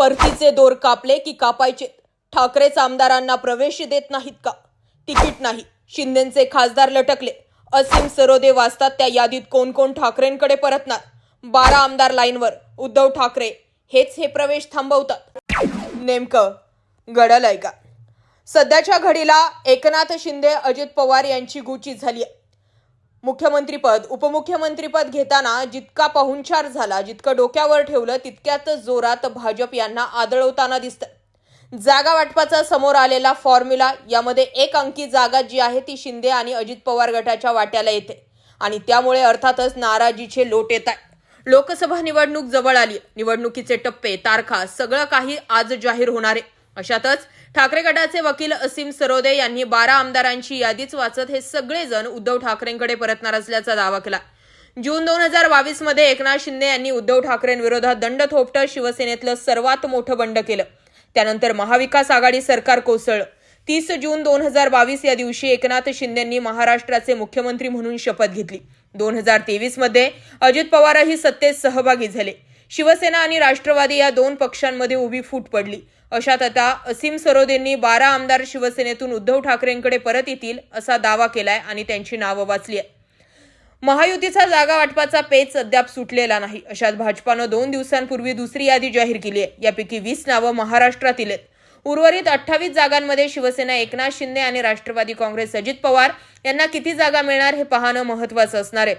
परतीचे दोर कापले की कापायचे. ठाकरेच आमदारांना प्रवेश देत नाहीत का? तिकीट नाही. शिंदेचे खासदार लटकले. असीम सरोदे वाचतात त्या यादीत कोण कोण ठाकरेंकडे परतणार? बारा आमदार लाईनवर. उद्धव ठाकरे. हेच हे प्रवेश थांबवतात. नेमकं घडलंय का? सध्याच्या घडीला एकनाथ शिंदे अजित पवार यांची गुची झाली आहे मुख्यमंत्रीपद उपमुख्यमंत्रीपद घेताना जितका पाहुणचार झाला जितकं डोक्यावर ठेवलं तितक्यात जोरात भाजप यांना आदळवताना दिसतं जागा वाटपाचा समोर आलेला फॉर्म्युला यामध्ये एक अंकी जागा जी आहे ती शिंदे आणि अजित पवार गटाच्या वाट्याला येते. आणि त्यामुळे अर्थातच नाराजीचे लोट येत आहे लोकसभा निवडणूक जवळ आली. निवडणुकीचे टप्पे तारखा सगळं काही आज जाहीर होणार आहे. अशातच ठाकरे गटाचे वकील असीम सरोदे यांनी बारा आमदारांची यादीच वाचत हे सगळेजण उद्धव ठाकरेंकडे परतणार असल्याचा दावा केला. जून दोन हजार बावीसमध्ये एकनाथ शिंदे यांनी उद्धव ठाकरेंविरोधात दंड थोपटं शिवसेनेतलं सर्वात मोठं बंड केलं. त्यानंतर महाविकास आघाडी सरकार कोसळलं. तीस जून दोन हजार बावीस या दिवशी एकनाथ शिंदेंनी महाराष्ट्राचे मुख्यमंत्री म्हणून शपथ घेतली. दोन हजार तेवीसमध्ये अजित पवारही सत्तेत सहभागी झाले. शिवसेना आणि राष्ट्रवादी या दोन पक्षांमध्ये उभी फूट पडली. अशात आता असीम सरोदेंनी बारा आमदार शिवसेनेतून उद्धव ठाकरेंकडे परत येतील असा दावा केलाय आणि त्यांची नावं वाचली आहे महायुतीचा जागा वाटपाचा पेच अद्याप सुटलेला नाही. अशात भाजपानं दोन दिवसांपूर्वी दुसरी यादी जाहीर केली आहे. यापैकी वीस नावं महाराष्ट्रातील आहेत. उर्वरित अठ्ठावीस जागांमध्ये शिवसेना एकनाथ शिंदे आणि राष्ट्रवादी काँग्रेस अजित पवार यांना किती जागा मिळणार हे पाहणं महत्वाचं असणार आहे.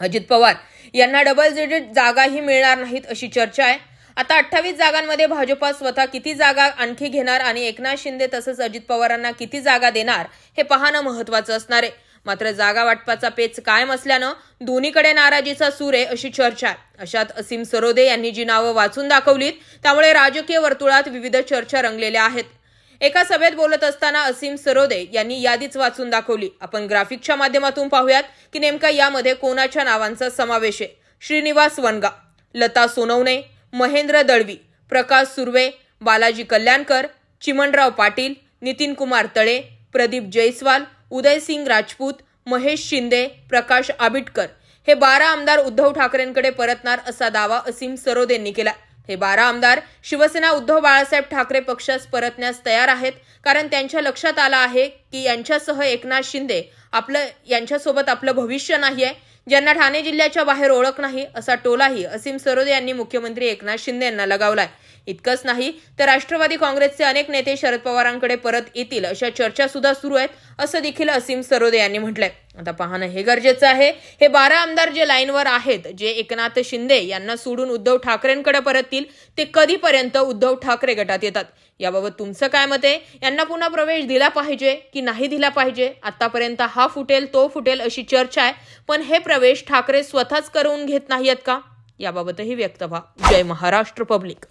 अजित पवार यांना डबल डिजिट जागाही मिळणार नाहीत अशी चर्चा आहे. आता अठ्ठावीस जागांमध्ये भाजपा स्वतः किती जागा आणखी घेणार आणि एकनाथ शिंदे तसंच अजित पवारांना किती जागा देणार हे पाहणं महत्वाचं असणार आहे. मात्र जागा वाटपाचा पेच कायम असल्यानं दोन्हीकडे नाराजीचा सूर आहे अशी चर्चा आहे. अशात असीम सरोदे यांनी जी नावं वाचून दाखवलीत त्यामुळे राजकीय वर्तुळात विविध चर्चा रंगलेल्या आहेत. एका सभेत बोलत असताना असीम सरोदे यांनी यादीच वाचून दाखवली. आपण ग्राफिकच्या माध्यमातून पाहूयात की नेमका यामध्ये कोणाच्या नावांचा समावेश आहे. श्रीनिवास वनगा लता सोनवणे महेंद्र दळवी प्रकाश सुर्वे बालाजी कल्याणकर चिमणराव पाटील नितीन कुमार तळे प्रदीप जैस्वाल उदयसिंग राजपूत महेश शिंदे प्रकाश आबिटकर. हे बारा आमदार उद्धव ठाकरेंकडे परतणार असा दावा असीम सरोदेंनी केला. हे बारा आमदार शिवसेना उद्धव बाळासाहेब ठाकरे पक्षास परतण्यास तयार आहेत कारण त्यांच्या लक्षात आलं आहे की यांच्यासह एकनाथ शिंदे आपलं यांच्यासोबत आपलं भविष्य नाही आहे ज्यांना ठाणे जिल्ह्याच्या बाहेर ओळख नाही असा टोलाही असीम सरोदे यांनी मुख्यमंत्री एकनाथ शिंदे यांना लगावलाय. इतकंच नाही तर राष्ट्रवादी काँग्रेसचे अनेक नेते शरद पवारांकडे परत येतील अशा चर्चा सुद्धा सुरू आहेत असं देखील असीम सरोदे यांनी म्हटलंय. आता पाहणं हे गरजेचं आहे. हे बारा आमदार जे लाईनवर आहेत जे एकनाथ शिंदे यांना सोडून उद्धव ठाकरेंकडे परततील ते कधीपर्यंत उद्धव ठाकरे गटात येतात? याबाबत तुमचं काय मत आहे? यांना पुन्हा प्रवेश दिला पाहिजे की नाही दिला पाहिजे? आतापर्यंत हा फुटेल तो फुटेल अशी चर्चा आहे. पण हे प्रवेश ठाकरे स्वतःच करून घेत नाहीयेत का? याबाबतही व्यक्त व्हा. जय महाराष्ट्र पब्लिक.